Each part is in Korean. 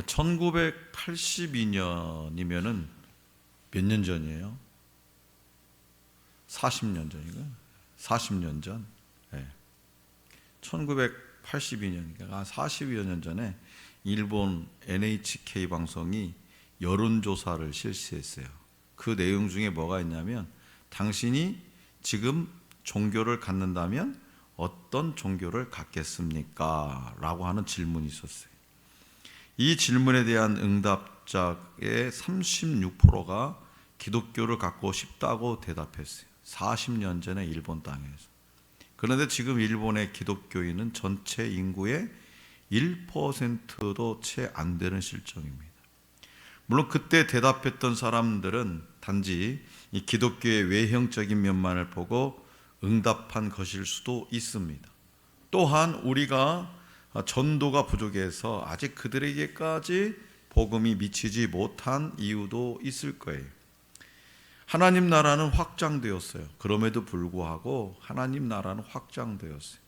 1982년이면은 몇 년 전이에요? 40년 전인가? 40년 전. 예. 1982년이니까 40여 년 전에 일본 NHK 방송이 여론조사를 실시했어요. 그 내용 중에 뭐가 있냐면 당신이 지금 종교를 갖는다면 어떤 종교를 갖겠습니까? 라고 하는 질문이 있었어요. 이 질문에 대한 응답자의 36%가 기독교를 갖고 싶다고 대답했어요. 40년 전에 일본 땅에서. 그런데 지금 일본의 기독교인은 전체 인구의 1%도 채 안 되는 실정입니다. 물론 그때 대답했던 사람들은 단지 이 기독교의 외형적인 면만을 보고 응답한 것일 수도 있습니다. 또한 우리가 전도가 부족해서 아직 그들에게까지 복음이 미치지 못한 이유도 있을 거예요. 하나님 나라는 확장되었어요. 그럼에도 불구하고 하나님 나라는 확장되었어요.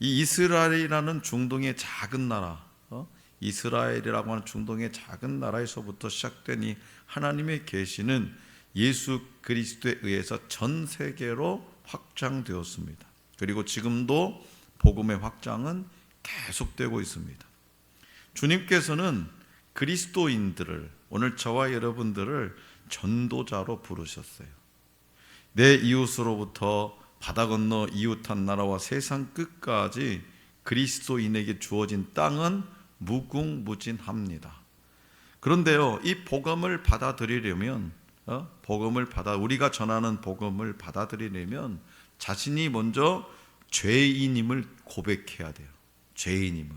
이 이스라엘이라는 중동의 작은 나라, 어? 이스라엘이라고 하는 중동의 작은 나라에서부터 시작된 이 하나님의 계시는 예수 그리스도에 의해서 전 세계로 확장되었습니다. 그리고 지금도 복음의 확장은 계속되고 있습니다. 주님께서는 그리스도인들을 오늘 저와 여러분들을 전도자로 부르셨어요. 내 이웃으로부터 바다 건너 이웃한 나라와 세상 끝까지 그리스도인에게 주어진 땅은 무궁무진합니다. 그런데요, 이 복음을 받아들이려면 어? 복음을 받아 우리가 전하는 복음을 받아들이려면 자신이 먼저 죄인임을 고백해야 돼요. 죄인임을.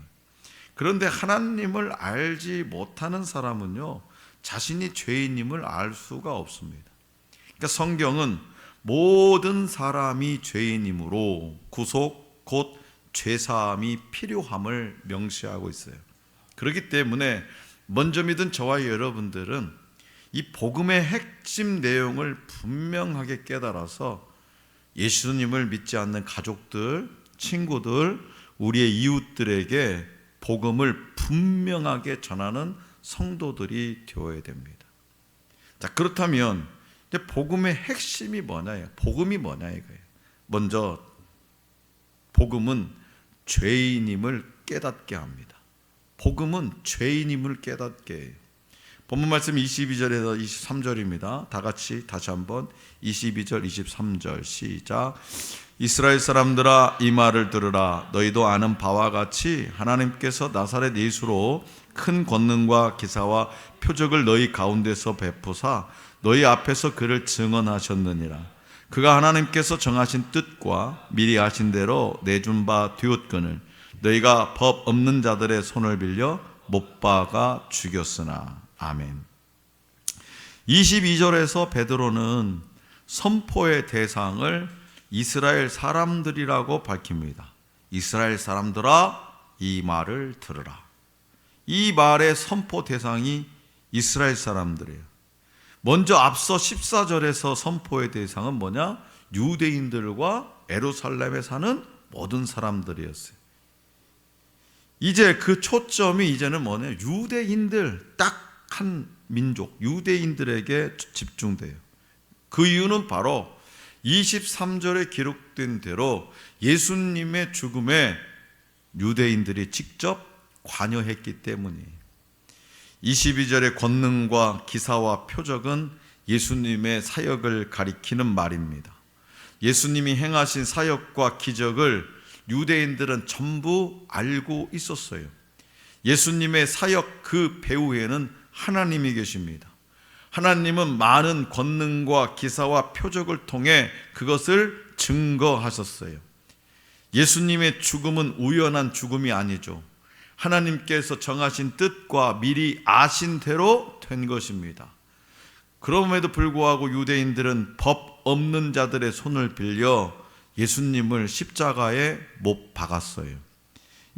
그런데 하나님을 알지 못하는 사람은요, 자신이 죄인임을 알 수가 없습니다. 그러니까 성경은 모든 사람이 죄인이므로 구속 곧 죄사함이 필요함을 명시하고 있어요. 그렇기 때문에 먼저 믿은 저와 여러분들은 이 복음의 핵심 내용을 분명하게 깨달아서 예수님을 믿지 않는 가족들, 친구들, 우리의 이웃들에게 복음을 분명하게 전하는 성도들이 되어야 됩니다. 자, 그렇다면 이제 복음의 핵심이 뭐냐요? 복음이 뭐냐 이거예요. 먼저 복음은 죄인임을 깨닫게 합니다. 복음은 죄인임을 깨닫게 해요. 본문 말씀 22절에서 23절입니다. 다 같이 다시 한번 22절 23절 시작. 이스라엘 사람들아 이 말을 들으라. 너희도 아는 바와 같이 하나님께서 나사렛 예수로 큰 권능과 기사와 표적을 너희 가운데서 베푸사 너희 앞에서 그를 증언하셨느니라. 그가 하나님께서 정하신 뜻과 미리 아신 대로 내준 바 뒤옷근을 너희가 법 없는 자들의 손을 빌려 못 박아 죽였으나. 아멘. 22절에서 베드로는 선포의 대상을 이스라엘 사람들이라고 밝힙니다. 이스라엘 사람들아 이 말을 들으라. 이 말의 선포 대상이 이스라엘 사람들이에요. 먼저 앞서 14절에서 선포의 대상은 뭐냐? 유대인들과 에루살렘에 사는 모든 사람들이었어요. 이제 그 초점이 이제는 뭐냐? 유대인들 딱 한 민족, 유대인들에게 집중돼요. 그 이유는 바로 23절에 기록된 대로 예수님의 죽음에 유대인들이 직접 관여했기 때문이에요. 22절의 권능과 기사와 표적은 예수님의 사역을 가리키는 말입니다. 예수님이 행하신 사역과 기적을 유대인들은 전부 알고 있었어요. 예수님의 사역 그 배후에는 하나님이 계십니다. 하나님은 많은 권능과 기사와 표적을 통해 그것을 증거하셨어요. 예수님의 죽음은 우연한 죽음이 아니죠. 하나님께서 정하신 뜻과 미리 아신 대로 된 것입니다. 그럼에도 불구하고 유대인들은 법 없는 자들의 손을 빌려 예수님을 십자가에 못 박았어요.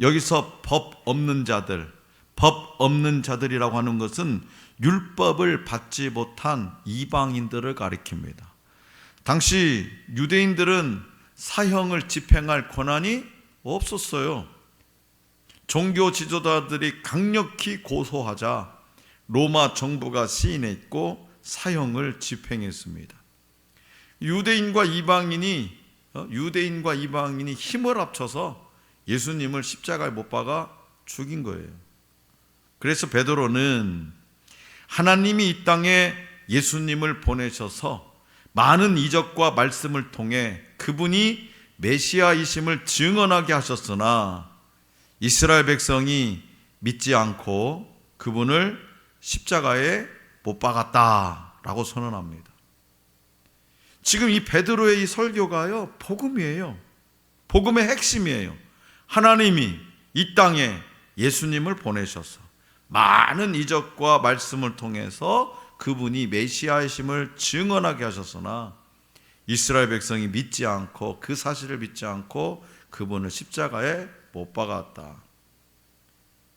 여기서 법 없는 자들, 법 없는 자들이라고 하는 것은 율법을 받지 못한 이방인들을 가리킵니다. 당시 유대인들은 사형을 집행할 권한이 없었어요. 종교 지도자들이 강력히 고소하자 로마 정부가 시인했고 사형을 집행했습니다. 유대인과 이방인이 어? 유대인과 이방인이 힘을 합쳐서 예수님을 십자가에 못 박아 죽인 거예요. 그래서 베드로는 하나님이 이 땅에 예수님을 보내셔서 많은 이적과 말씀을 통해 그분이 메시아이심을 증언하게 하셨으나 이스라엘 백성이 믿지 않고 그분을 십자가에 못 박았다라고 선언합니다. 지금 이 베드로의 이 설교가요, 복음이에요. 복음의 핵심이에요. 하나님이 이 땅에 예수님을 보내셔서 많은 이적과 말씀을 통해서 그분이 메시아이심을 증언하게 하셨으나 이스라엘 백성이 믿지 않고 그 사실을 믿지 않고 그분을 십자가에 못 박았다.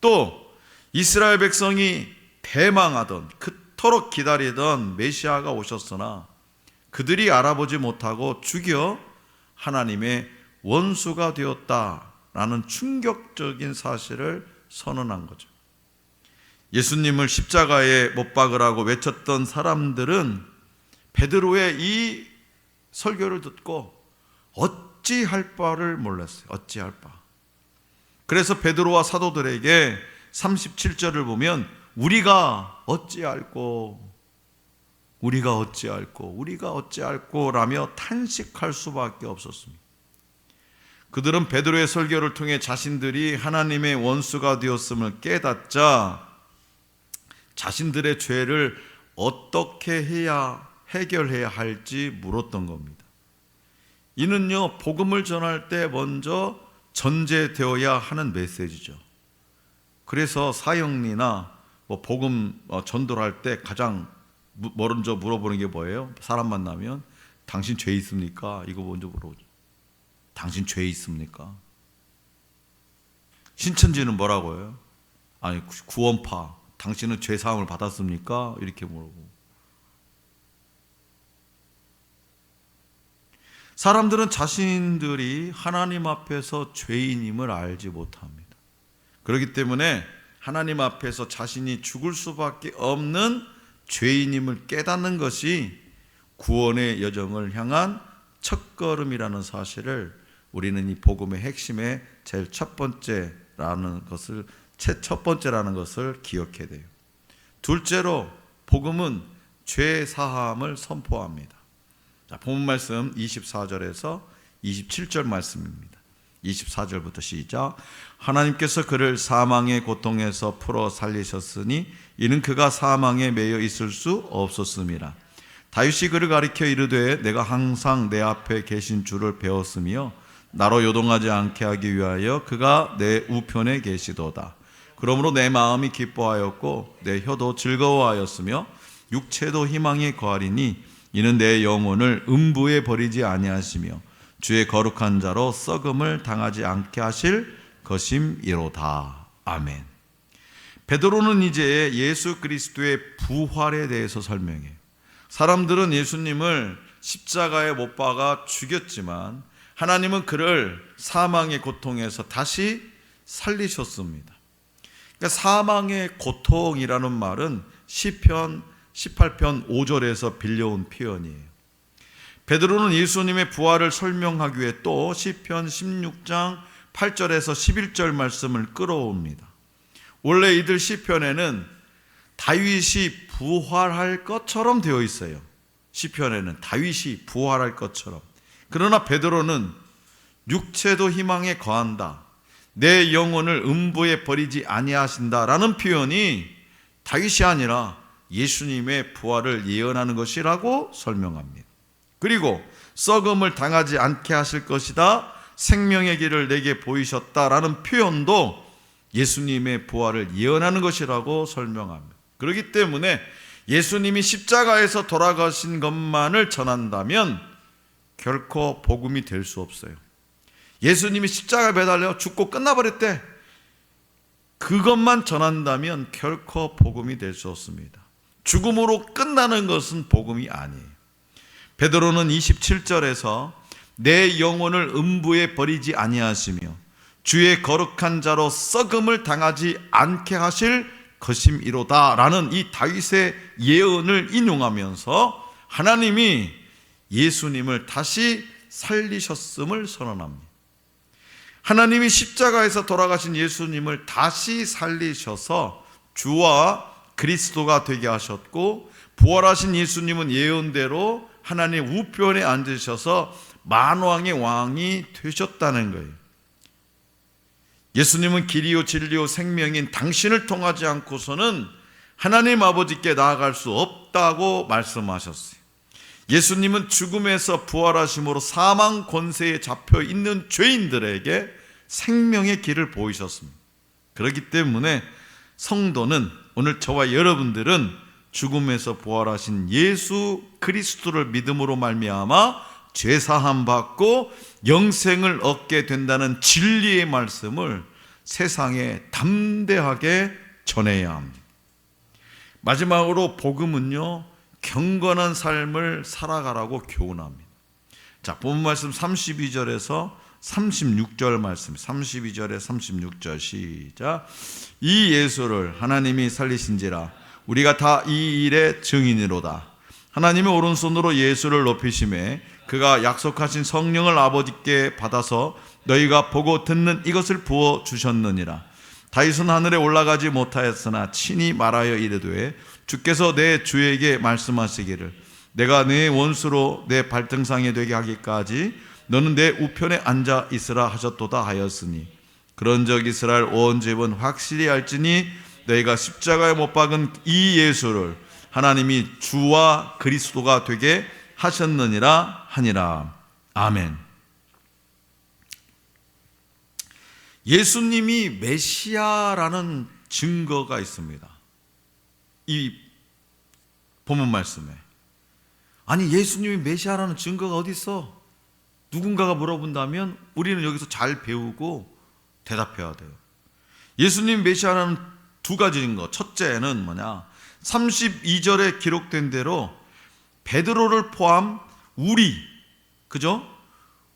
또 이스라엘 백성이 대망하던 그토록 기다리던 메시아가 오셨으나 그들이 알아보지 못하고 죽여 하나님의 원수가 되었다라는 충격적인 사실을 선언한 거죠. 예수님을 십자가에 못 박으라고 외쳤던 사람들은 베드로의 이 설교를 듣고 어찌할 바를 몰랐어요. 어찌할 바. 그래서 베드로와 사도들에게 37절을 보면 우리가 어찌할꼬 우리가 어찌할꼬 우리가 어찌할꼬라며 탄식할 수밖에 없었습니다. 그들은 베드로의 설교를 통해 자신들이 하나님의 원수가 되었음을 깨닫자 자신들의 죄를 어떻게 해야 해결해야 할지 물었던 겁니다. 이는요, 복음을 전할 때 먼저 전제되어야 하는 메시지죠. 그래서 사형리나 뭐 복음 어, 전도를 할 때 가장 먼저 물어보는 게 뭐예요? 사람 만나면 당신 죄 있습니까? 이거 먼저 물어보죠. 당신 죄 있습니까? 신천지는 뭐라고 해요? 아니 구원파 당신은 죄 사함을 받았습니까? 이렇게 물어보고 사람들은 자신들이 하나님 앞에서 죄인임을 알지 못합니다. 그렇기 때문에 하나님 앞에서 자신이 죽을 수밖에 없는 죄인임을 깨닫는 것이 구원의 여정을 향한 첫걸음이라는 사실을 우리는 이 복음의 핵심의 제일 첫 번째라는 것을 첫 번째라는 것을 기억해야 돼요. 둘째로 복음은 죄 사함을 선포합니다. 자, 본문 말씀 24절에서 27절 말씀입니다. 24절부터 시작. 하나님께서 그를 사망의 고통에서 풀어 살리셨으니 이는 그가 사망에 매여 있을 수 없었음이라. 다윗이 그를 가리켜 이르되 내가 항상 내 앞에 계신 주를 배웠으며 나로 요동하지 않게 하기 위하여 그가 내 우편에 계시도다. 그러므로 내 마음이 기뻐하였고 내 혀도 즐거워하였으며 육체도 희망에 거하리니 이는 내 영혼을 음부에 버리지 아니하시며 주의 거룩한 자로 썩음을 당하지 않게 하실 것임이로다. 아멘. 베드로는 이제 예수 그리스도의 부활에 대해서 설명해요. 사람들은 예수님을 십자가에 못 박아 죽였지만 하나님은 그를 사망의 고통에서 다시 살리셨습니다. 그러니까 사망의 고통이라는 말은 시편 18편 5절에서 빌려온 표현이에요. 베드로는 예수님의 부활을 설명하기 위해 또 시편 16장 8절에서 11절 말씀을 끌어옵니다. 원래 이들 시편에는 다윗이 부활할 것처럼 되어 있어요. 시편에는 다윗이 부활할 것처럼. 그러나 베드로는 육체도 희망에 거한다. 내 영혼을 음부에 버리지 아니하신다라는 표현이 다윗이 아니라 예수님의 부활을 예언하는 것이라고 설명합니다. 그리고 썩음을 당하지 않게 하실 것이다. 생명의 길을 내게 보이셨다라는 표현도 예수님의 부활을 예언하는 것이라고 설명합니다. 그렇기 때문에 예수님이 십자가에서 돌아가신 것만을 전한다면 결코 복음이 될 수 없어요. 예수님이 십자가에 매달려 죽고 끝나버렸대. 그것만 전한다면 결코 복음이 될 수 없습니다. 죽음으로 끝나는 것은 복음이 아니에요. 베드로는 27절에서 내 영혼을 음부에 버리지 아니하시며 주의 거룩한 자로 썩음을 당하지 않게 하실 것임이로다라는 이 다윗의 예언을 인용하면서 하나님이 예수님을 다시 살리셨음을 선언합니다. 하나님이 십자가에서 돌아가신 예수님을 다시 살리셔서 주와 그리스도가 되게 하셨고 부활하신 예수님은 예언대로 하나님 우편에 앉으셔서 만왕의 왕이 되셨다는 거예요. 예수님은 길이요 진리요 생명인 당신을 통하지 않고서는 하나님 아버지께 나아갈 수 없다고 말씀하셨어요. 예수님은 죽음에서 부활하심으로 사망 권세에 잡혀 있는 죄인들에게 생명의 길을 보이셨습니다. 그렇기 때문에 성도는 오늘 저와 여러분들은 죽음에서 부활하신 예수 그리스도를 믿음으로 말미암아 죄 사함 받고 영생을 얻게 된다는 진리의 말씀을 세상에 담대하게 전해야 합니다. 마지막으로 복음은요 경건한 삶을 살아가라고 교훈합니다. 자, 본 말씀 32절에서 36절 말씀, 32절에 36절 시작. 이 예수를 하나님이 살리신지라 우리가 다 이 일의 증인이로다. 하나님의 오른손으로 예수를 높이심에 그가 약속하신 성령을 아버지께 받아서 너희가 보고 듣는 이것을 부어 주셨느니라. 다윗은 하늘에 올라가지 못하였으나 친히 말하여 이르되 주께서 내 주에게 말씀하시기를 내가 내 원수로 내 발등상에 되게 하기까지 너는 내 우편에 앉아 있으라 하셨도다 하였으니 그런적 이스라엘 온 집은 확실히 알지니 너희가 십자가에 못 박은 이 예수를 하나님이 주와 그리스도가 되게 하셨느니라 하니라 아멘. 예수님이 메시아라는 증거가 있습니다. 이 본문 말씀에. 아니, 예수님이 메시아라는 증거가 어디 있어? 누군가가 물어본다면 우리는 여기서 잘 배우고 대답해야 돼요. 예수님 메시아라는 두 가지인 것. 첫째는 뭐냐? 32절에 기록된 대로 베드로를 포함 우리, 그죠?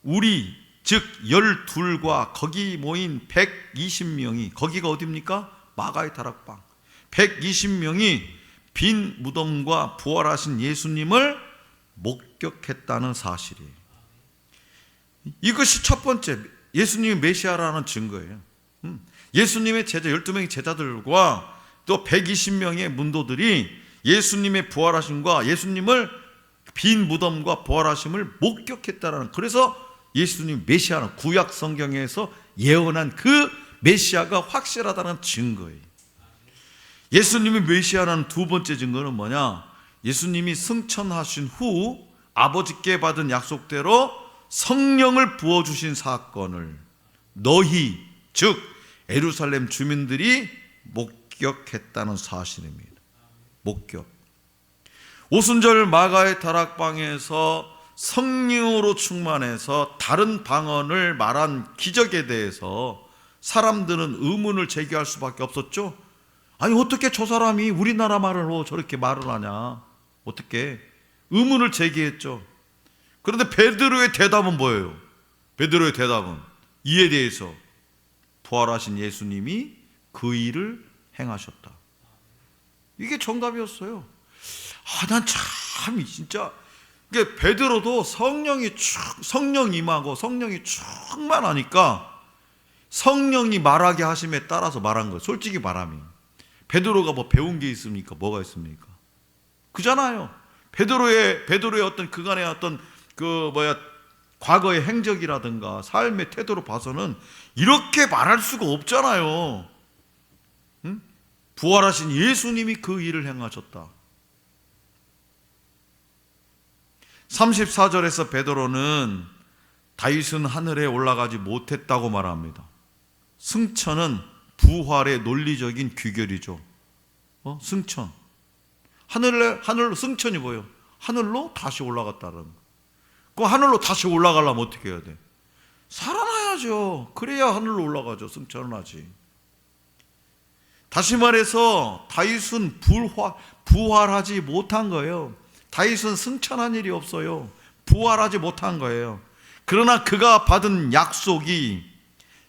우리, 즉 열둘과 거기 모인 120명이 거기가 어디입니까? 마가의 다락방. 120명이 빈 무덤과 부활하신 예수님을 목격했다는 사실이에요. 이것이 첫 번째 예수님이 메시아라는 증거예요. 음, 예수님의 제자 12명의 제자들과 또 120명의 문도들이 예수님의 부활하심과 예수님을 빈 무덤과 부활하심을 목격했다라는 그래서 예수님 메시아는 구약 성경에서 예언한 그 메시아가 확실하다는 증거예요. 예수님이 메시아라는 두 번째 증거는 뭐냐? 예수님이 승천하신 후 아버지께 받은 약속대로 성령을 부어 주신 사건을 너희 즉 에루살렘 주민들이 목격했다는 사실입니다. 목격. 오순절 마가의 다락방에서 성령으로 충만해서 다른 방언을 말한 기적에 대해서 사람들은 의문을 제기할 수밖에 없었죠. 아니 어떻게 저 사람이 우리나라 말로 저렇게 말을 하냐? 어떻게 의문을 제기했죠. 그런데 베드로의 대답은 뭐예요? 베드로의 대답은 이에 대해서 부활하신 예수님이 그 일을 행하셨다. 이게 정답이었어요. 아, 난 참 진짜 이게 베드로도 성령이 축 성령 임하고 성령이 충만하니까 성령이 말하게 하심에 따라서 말한 거예요. 솔직히 말하면 베드로가 뭐 배운 게 있습니까? 뭐가 있습니까? 그잖아요. 베드로의 베드로의 어떤 그간의 어떤 그 뭐야 과거의 행적이라든가 삶의 태도로 봐서는 이렇게 말할 수가 없잖아요. 응? 부활하신 예수님이 그 일을 행하셨다. 34절에서 베드로는 다윗은 하늘에 올라가지 못했다고 말합니다. 승천은 부활의 논리적인 귀결이죠. 어? 승천. 하늘에 하늘로 승천이 뭐예요? 하늘로 다시 올라갔다는 거. 그 하늘로 다시 올라가려면 어떻게 해야 돼? 살아나야죠. 그래야 하늘로 올라가죠. 승천은 하지. 다시 말해서 다윗은 불화, 부활하지 못한 거예요. 다윗은 승천한 일이 없어요. 부활하지 못한 거예요. 그러나 그가 받은 약속이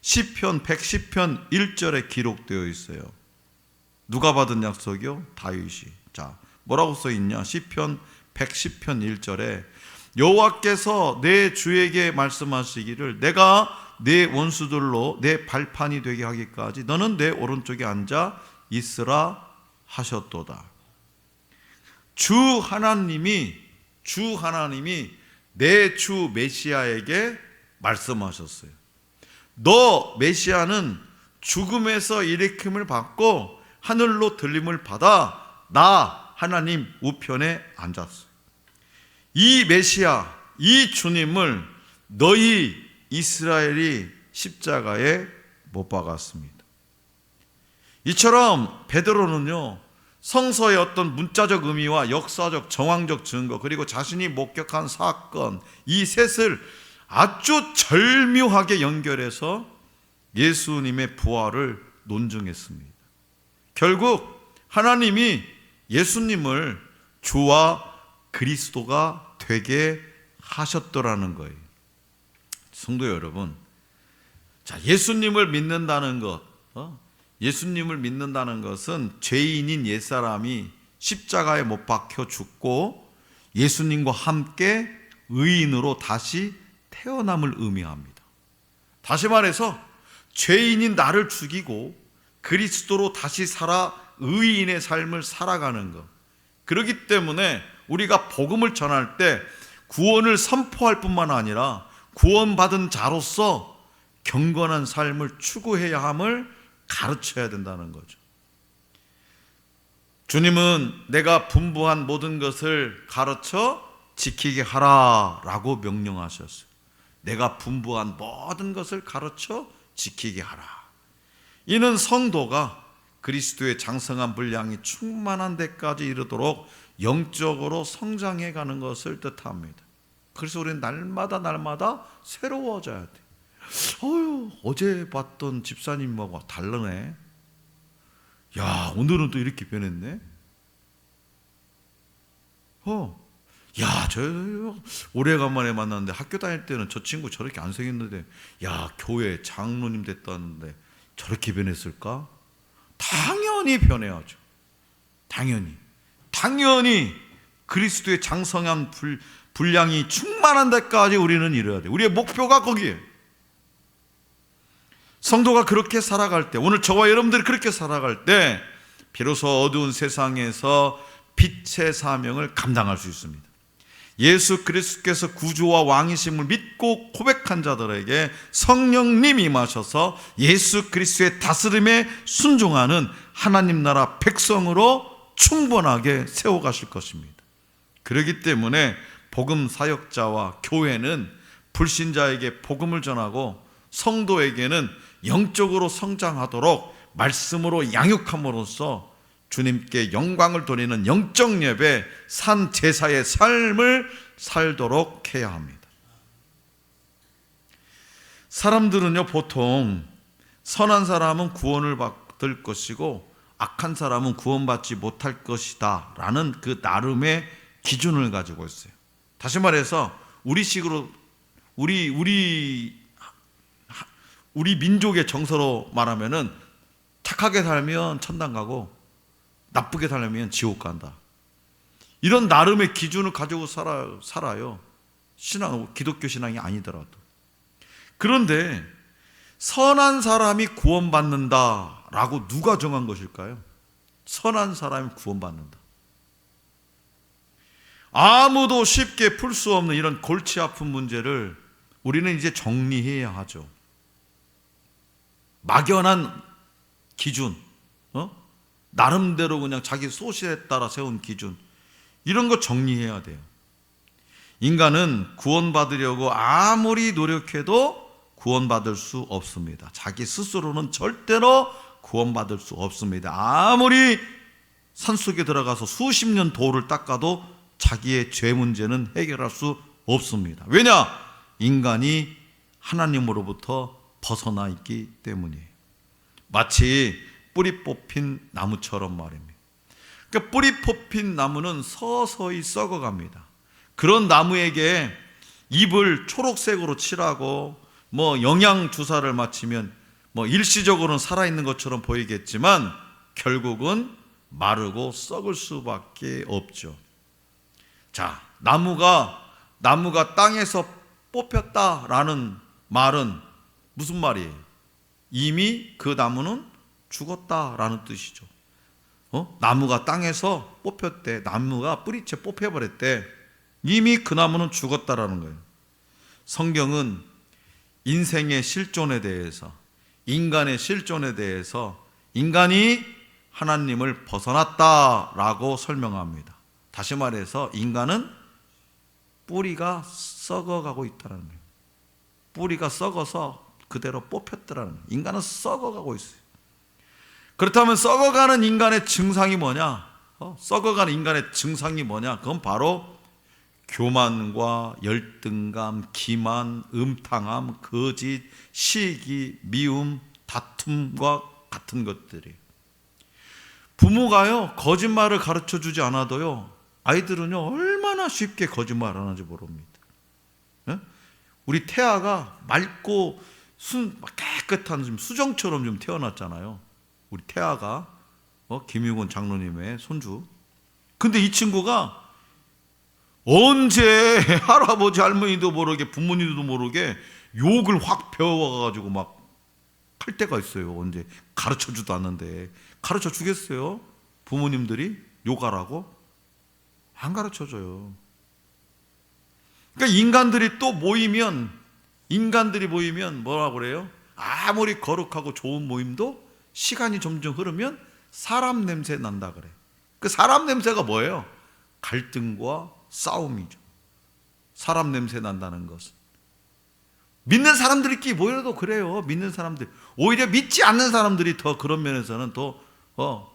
시편 110편 1절에 기록되어 있어요. 누가 받은 약속이요? 다윗이. 자, 뭐라고 써 있냐? 시편 110편 1절에 여호와께서 내 주에게 말씀하시기를 내가 내 원수들로 내 발판이 되게 하기까지 너는 내 오른쪽에 앉아 있으라 하셨도다. 주 하나님이 주 하나님이 내 주 메시아에게 말씀하셨어요. 너 메시아는 죽음에서 일으킴을 받고 하늘로 들림을 받아 나 하나님 우편에 앉았어요. 이 메시아, 이 주님을 너희 이스라엘이 십자가에 못 박았습니다. 이처럼 베드로는요 성서의 어떤 문자적 의미와 역사적 정황적 증거 그리고 자신이 목격한 사건 이 셋을 아주 절묘하게 연결해서 예수님의 부활을 논증했습니다. 결국 하나님이 예수님을 주와 그리스도가 되게 하셨더라는 거예요. 성도 여러분, 자 예수님을 믿는다는 것, 어? 예수님을 믿는다는 것은 죄인인 옛사람이 십자가에 못 박혀 죽고 예수님과 함께 의인으로 다시 태어남을 의미합니다. 다시 말해서 죄인인 나를 죽이고 그리스도로 다시 살아 의인의 삶을 살아가는 것. 그렇기 때문에 우리가 복음을 전할 때 구원을 선포할 뿐만 아니라 구원받은 자로서 경건한 삶을 추구해야 함을 가르쳐야 된다는 거죠. 주님은 내가 분부한 모든 것을 가르쳐 지키게 하라 라고 명령하셨어요. 내가 분부한 모든 것을 가르쳐 지키게 하라. 이는 성도가 그리스도의 장성한 분량이 충만한 데까지 이르도록 영적으로 성장해 가는 것을 뜻합니다. 그래서 우리는 날마다 날마다 새로워져야 돼. 어휴, 어제 봤던 집사님하고 다르네. 야, 오늘은 또 이렇게 변했네. 어, 야, 저 오래간만에 만났는데 학교 다닐 때는 저 친구 저렇게 안 생겼는데, 야, 교회 장로님 됐다는데 저렇게 변했을까? 당연히 변해야죠. 당연히. 당연히 그리스도의 장성한 불, 분량이 충만한 데까지 우리는 이뤄야 돼. 우리의 목표가 거기에. 성도가 그렇게 살아갈 때, 오늘 저와 여러분들이 그렇게 살아갈 때, 비로소 어두운 세상에서 빛의 사명을 감당할 수 있습니다. 예수 그리스도께서 구주와 왕이심을 믿고 고백한 자들에게 성령님이 임하셔서 예수 그리스도의 다스림에 순종하는 하나님 나라 백성으로 충분하게 세워가실 것입니다. 그렇기 때문에 복음 사역자와 교회는 불신자에게 복음을 전하고 성도에게는 영적으로 성장하도록 말씀으로 양육함으로써 주님께 영광을 돌리는 영적 예배 산 제사의 삶을 살도록 해야 합니다. 사람들은요 보통 선한 사람은 구원을 받을 것이고 악한 사람은 구원받지 못할 것이다 라는 그 나름의 기준을 가지고 있어요. 다시 말해서 우리 식으로 우리 우리 우리 민족의 정서로 말하면은 착하게 살면 천당 가고 나쁘게 살면 지옥 간다. 이런 나름의 기준을 가지고 살아, 살아요. 신앙, 기독교 신앙이 아니더라도. 그런데 선한 사람이 구원받는다라고 누가 정한 것일까요? 선한 사람이 구원받는다. 아무도 쉽게 풀 수 없는 이런 골치 아픈 문제를 우리는 이제 정리해야 하죠. 막연한 기준, 어? 나름대로 그냥 자기 소실에 따라 세운 기준, 이런 거 정리해야 돼요. 인간은 구원받으려고 아무리 노력해도 구원받을 수 없습니다. 자기 스스로는 절대로 구원받을 수 없습니다. 아무리 산속에 들어가서 수십 년 돌을 닦아도 자기의 죄 문제는 해결할 수 없습니다. 왜냐? 인간이 하나님으로부터 벗어나 있기 때문이에요. 마치 뿌리 뽑힌 나무처럼 말입니다. 그러니까 뿌리 뽑힌 나무는 서서히 썩어갑니다. 그런 나무에게 잎을 초록색으로 칠하고 뭐 영양 주사를 맞히면 뭐 일시적으로는 살아 있는 것처럼 보이겠지만 결국은 마르고 썩을 수밖에 없죠. 자, 나무가 나무가 땅에서 뽑혔다라는 말은 무슨 말이에요? 이미 그 나무는 죽었다라는 뜻이죠. 어? 나무가 땅에서 뽑혔대. 나무가 뿌리채 뽑혀버렸대. 이미 그 나무는 죽었다라는 거예요. 성경은 인생의 실존에 대해서, 인간의 실존에 대해서 인간이 하나님을 벗어났다라고 설명합니다. 다시 말해서 인간은 뿌리가 썩어가고 있다는 거예요. 뿌리가 썩어서 그대로 뽑혔더라는 거예요. 인간은 썩어가고 있어요. 그렇다면 썩어가는 인간의 증상이 뭐냐? 어? 썩어가는 인간의 증상이 뭐냐? 그건 바로 교만과 열등감, 기만, 음탕함, 거짓, 시기, 미움, 다툼과 같은 것들이에요. 부모가요 거짓말을 가르쳐 주지 않아도요 아이들은요 얼마나 쉽게 거짓말하는지 모릅니다. 예? 우리 태아가 맑고 순 깨끗한 좀 수정처럼 좀 태어났잖아요. 우리 태아가 어, 김유곤 장로님의 손주. 근데 이 친구가 언제 할아버지 할머니도 모르게 부모님도 모르게 욕을 확 배워가지고 막 할 때가 있어요. 언제 가르쳐 주도 않는데 가르쳐 주겠어요? 부모님들이 욕하라고 안 가르쳐 줘요. 그러니까 인간들이 또 모이면 인간들이 모이면 뭐라 그래요? 아무리 거룩하고 좋은 모임도 시간이 점점 흐르면 사람 냄새 난다 그래. 그 사람 냄새가 뭐예요? 갈등과 싸움이죠. 사람 냄새 난다는 것은. 믿는 사람들끼리 모여도 그래요. 믿는 사람들. 오히려 믿지 않는 사람들이 더 그런 면에서는 더, 어,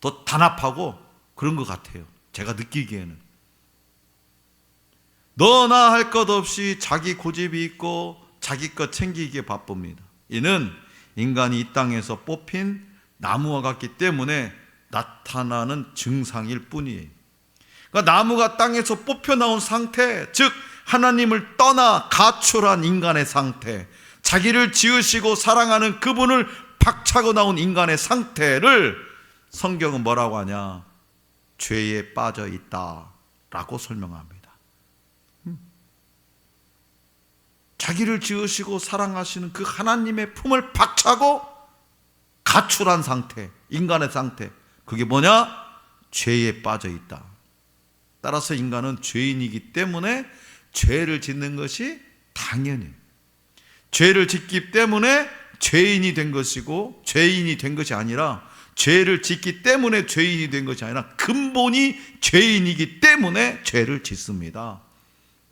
더 단합하고 그런 것 같아요. 제가 느끼기에는. 너나 할 것 없이 자기 고집이 있고 자기 것 챙기기에 바쁩니다. 이는 인간이 이 땅에서 뽑힌 나무와 같기 때문에 나타나는 증상일 뿐이에요. 그러니까 나무가 땅에서 뽑혀 나온 상태, 즉 하나님을 떠나 가출한 인간의 상태, 자기를 지으시고 사랑하는 그분을 박차고 나온 인간의 상태를 성경은 뭐라고 하냐? 죄에 빠져 있다라고 설명합니다. 음. 자기를 지으시고 사랑하시는 그 하나님의 품을 박차고 가출한 상태, 인간의 상태. 그게 뭐냐? 죄에 빠져 있다. 따라서 인간은 죄인이기 때문에 죄를 짓는 것이 당연히 죄를 짓기 때문에 죄인이 된 것이고 죄인이 된 것이 아니라 죄를 짓기 때문에 죄인이 된 것이 아니라 근본이 죄인이기 때문에 죄를 짓습니다.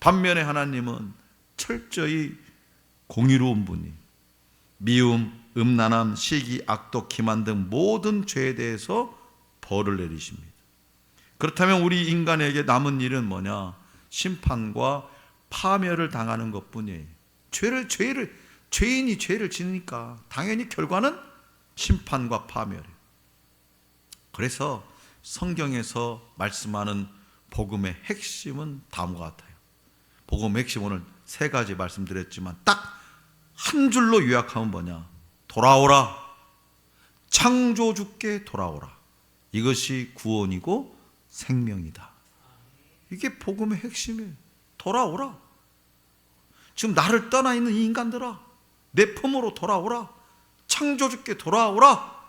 반면에 하나님은 철저히 공의로운 분이 미움, 음란함, 시기, 악독, 기만 등 모든 죄에 대해서 벌을 내리십니다. 그렇다면 우리 인간에게 남은 일은 뭐냐? 심판과 파멸을 당하는 것뿐이에요. 죄를 죄를 죄인이 죄를 지니까 당연히 결과는 심판과 파멸이에요. 그래서 성경에서 말씀하는 복음의 핵심은 다음과 같아요. 복음의 핵심 오늘 세 가지 말씀드렸지만 딱 한 줄로 요약하면 뭐냐? 돌아오라. 창조주께 돌아오라. 이것이 구원이고 생명이다. 이게 복음의 핵심이에요. 돌아오라. 지금 나를 떠나 있는 이 인간들아, 내 품으로 돌아오라. 창조주께 돌아오라.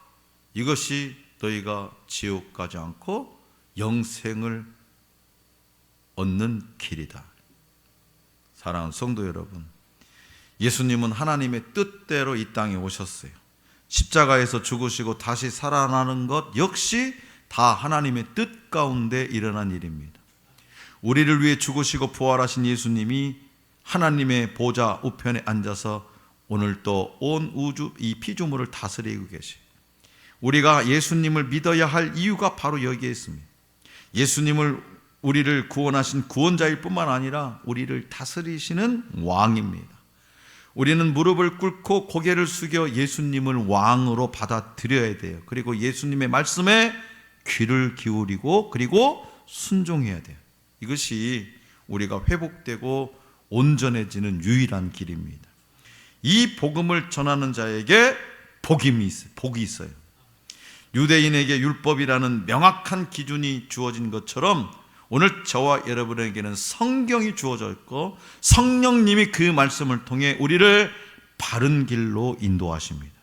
이것이 너희가 지옥 가지 않고 영생을 얻는 길이다. 사랑하는 성도 여러분, 예수님은 하나님의 뜻대로 이 땅에 오셨어요. 십자가에서 죽으시고 다시 살아나는 것 역시 다 하나님의 뜻 가운데 일어난 일입니다. 우리를 위해 죽으시고 부활하신 예수님이 하나님의 보좌 우편에 앉아서 오늘 또온 우주 이 피조물을 다스리고 계시. 우리가 예수님을 믿어야 할 이유가 바로 여기에 있습니다. 예수님을 우리를 구원하신 구원자일 뿐만 아니라 우리를 다스리시는 왕입니다. 우리는 무릎을 꿇고 고개를 숙여 예수님을 왕으로 받아들여야 돼요. 그리고 예수님의 말씀에 귀를 기울이고 그리고 순종해야 돼요. 이것이 우리가 회복되고 온전해지는 유일한 길입니다. 이 복음을 전하는 자에게. 복이 있어요. 유대인에게 율법이라는 명확한 기준이 주어진 것처럼 오늘 저와 여러분에게는 성경이 주어져 있고 성령님이 그 말씀을 통해 우리를 바른 길로 인도하십니다.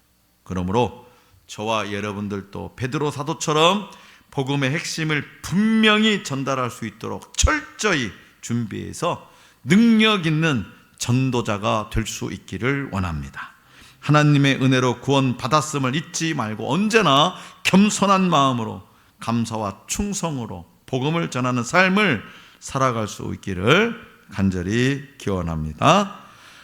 그러므로 저와 여러분들도 베드로 사도처럼 복음의 핵심을 분명히 전달할 수 있도록 철저히 준비해서 능력 있는 전도자가 될 수 있기를 원합니다. 하나님의 은혜로 구원 받았음을 잊지 말고 언제나 겸손한 마음으로 감사와 충성으로 복음을 전하는 삶을 살아갈 수 있기를 간절히 기원합니다.